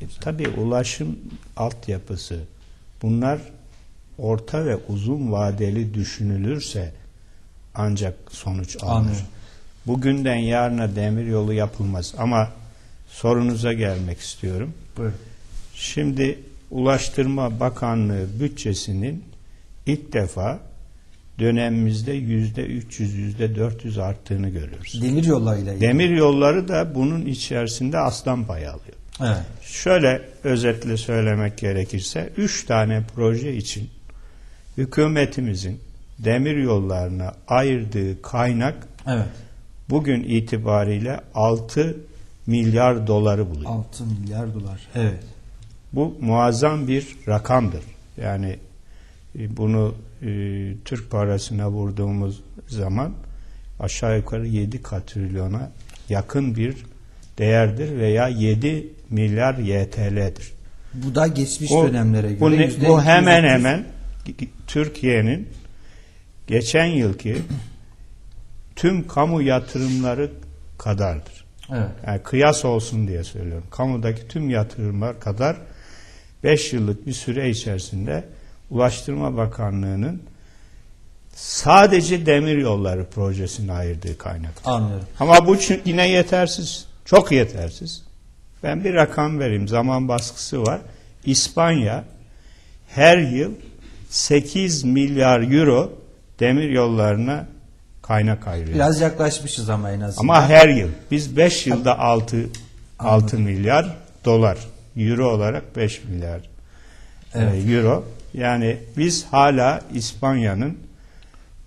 diyoruz. E, tabii ulaşım altyapısı bunlar orta ve uzun vadeli düşünülürse ancak sonuç alınır. Bugünden yarına demir yolu yapılmaz ama sorunuza gelmek istiyorum. Buyurun. Şimdi Ulaştırma Bakanlığı bütçesinin ilk defa dönemimizde yüzde 300 yüzde 400 arttığını görüyoruz. Demir yollarıyla. Demir yolları da bunun içerisinde aslan payı alıyor. Evet. Şöyle özetle söylemek gerekirse üç tane proje için hükümetimizin demir yollarına ayırdığı kaynak Evet. bugün itibariyle 6 milyar doları buluyor. 6 milyar dolar. Evet. Bu muazzam bir rakamdır. Yani e, bunu e, Türk parasına vurduğumuz zaman aşağı yukarı 7 katrilyona yakın bir değerdir veya 7 milyar YTL'dir. Bu da geçmiş Bu, dönemlere göre bu, ne- bu hemen 200, hemen Türkiye'nin geçen yılki tüm kamu yatırımları kadardır. Evet. Yani kıyas olsun diye söylüyorum. Kamudaki tüm yatırımlar kadar 5 yıllık bir süre içerisinde Ulaştırma Bakanlığı'nın sadece demir yolları projesine ayırdığı kaynak. Anlıyorum. Ama bu yine yetersiz. Çok yetersiz. Ben bir rakam vereyim. Zaman baskısı var. İspanya her yıl 8 milyar euro demir yollarına kaynak ayırıyor. Biraz yaklaşmışız ama en azından. Ama her yıl. Biz 5 yılda 6 6 milyar dolar. Euro olarak 5 milyar e, Evet. euro. Yani biz hala İspanya'nın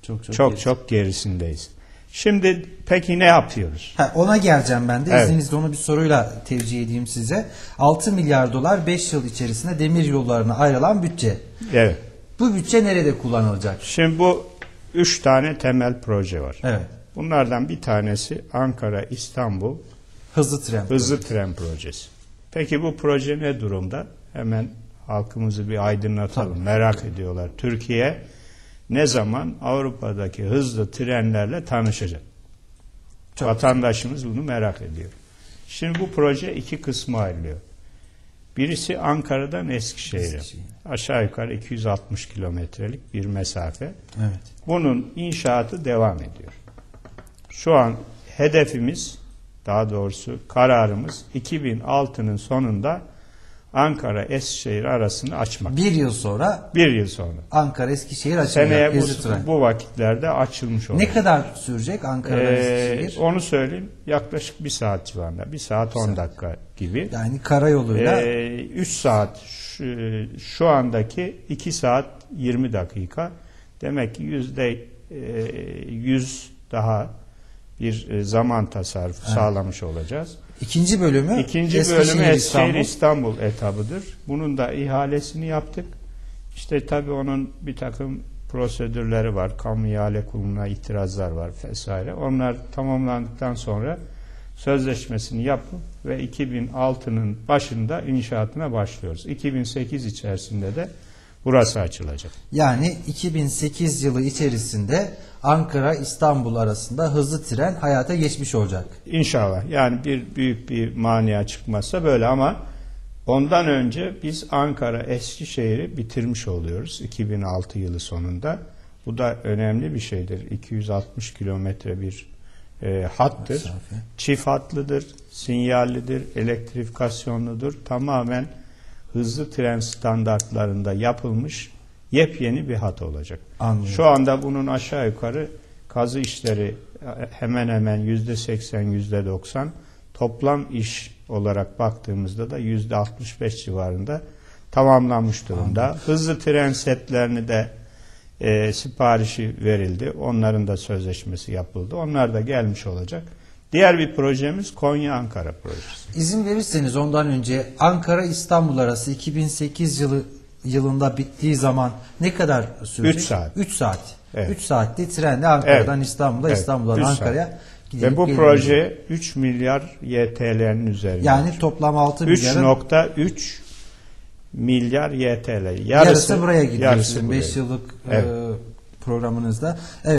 çok çok, çok iyi. çok gerisindeyiz. Şimdi peki ne yapıyoruz? Ha, ona geleceğim ben de. Evet. İzninizle onu bir soruyla tevcih edeyim size. 6 milyar dolar 5 yıl içerisinde demir yollarına ayrılan bütçe. Evet. Bu bütçe nerede kullanılacak? Şimdi bu üç tane temel proje var. Evet. Bunlardan bir tanesi Ankara İstanbul Hızlı tren. hızlı tren projesi. Peki bu proje ne durumda? Hemen halkımızı bir aydınlatalım. Tabii. Merak ediyorlar. Türkiye ne zaman Avrupa'daki hızlı trenlerle tanışacak? Çok Vatandaşımız bunu merak ediyor. Şimdi bu proje iki kısma ayrılıyor. Birisi Ankara'dan Eskişehir'e. Eskişehir. Aşağı yukarı 260 kilometrelik bir mesafe. Evet. Bunun inşaatı devam ediyor. Şu an hedefimiz, daha doğrusu kararımız 2006'nın sonunda Ankara Eskişehir arasını açmak. Bir yıl sonra Bir yıl sonra. Ankara Eskişehir açılacak. Seneye tren. bu, bu vakitlerde açılmış olacak. Ne kadar sürecek Ankara'dan Ee, Eskişehir? onu söyleyeyim. Yaklaşık bir saat civarında. Bir saat 10 dakika gibi. Yani karayoluyla 3 saat şu, şu andaki 2 saat 20 dakika. Demek ki yüzde e, 100 daha bir e, zaman tasarrufu sağlamış olacağız. ikinci bölümü İkinci Eskişehir, bölümü Eskişehir İstanbul. İstanbul etabıdır. Bunun da ihalesini yaptık. İşte tabii onun bir takım prosedürleri var. Kamu ihale kuruluna itirazlar var vesaire. Onlar tamamlandıktan sonra sözleşmesini yapıp ve 2006'nın başında inşaatına başlıyoruz. 2008 içerisinde de burası açılacak. Yani 2008 yılı içerisinde Ankara İstanbul arasında hızlı tren hayata geçmiş olacak. İnşallah. Yani bir büyük bir mania çıkmazsa böyle ama ondan önce biz Ankara Eskişehir'i bitirmiş oluyoruz 2006 yılı sonunda. Bu da önemli bir şeydir. 260 kilometre bir e, hattır. Mesafe. Çift hatlıdır, sinyallidir, elektrifikasyonludur. Tamamen hızlı tren standartlarında yapılmış yepyeni bir hat olacak. Anlıyorum. Şu anda bunun aşağı yukarı kazı işleri hemen hemen yüzde seksen, yüzde doksan toplam iş olarak baktığımızda da yüzde 65 civarında tamamlanmış durumda. Hızlı tren setlerini de e, siparişi verildi. Onların da sözleşmesi yapıldı. Onlar da gelmiş olacak. Diğer bir projemiz Konya-Ankara projesi. İzin verirseniz ondan önce Ankara İstanbul arası 2008 yılı yılında bittiği zaman ne kadar sürecek? Üç saat. 3 saat. Evet. 3 saatte trenle Ankara'dan Evet. İstanbul'a, Evet, İstanbul'dan. Ankara'ya gidilip Ve bu gelinebilir. proje 3 milyar YTL'nin üzerinde. yani toplam 6 milyarın 3.3 milyar YTL. Yarısı, yarısı, buraya gidiyor yarısı sizin buraya. 5 yıllık Evet. e, programınızda. Evet.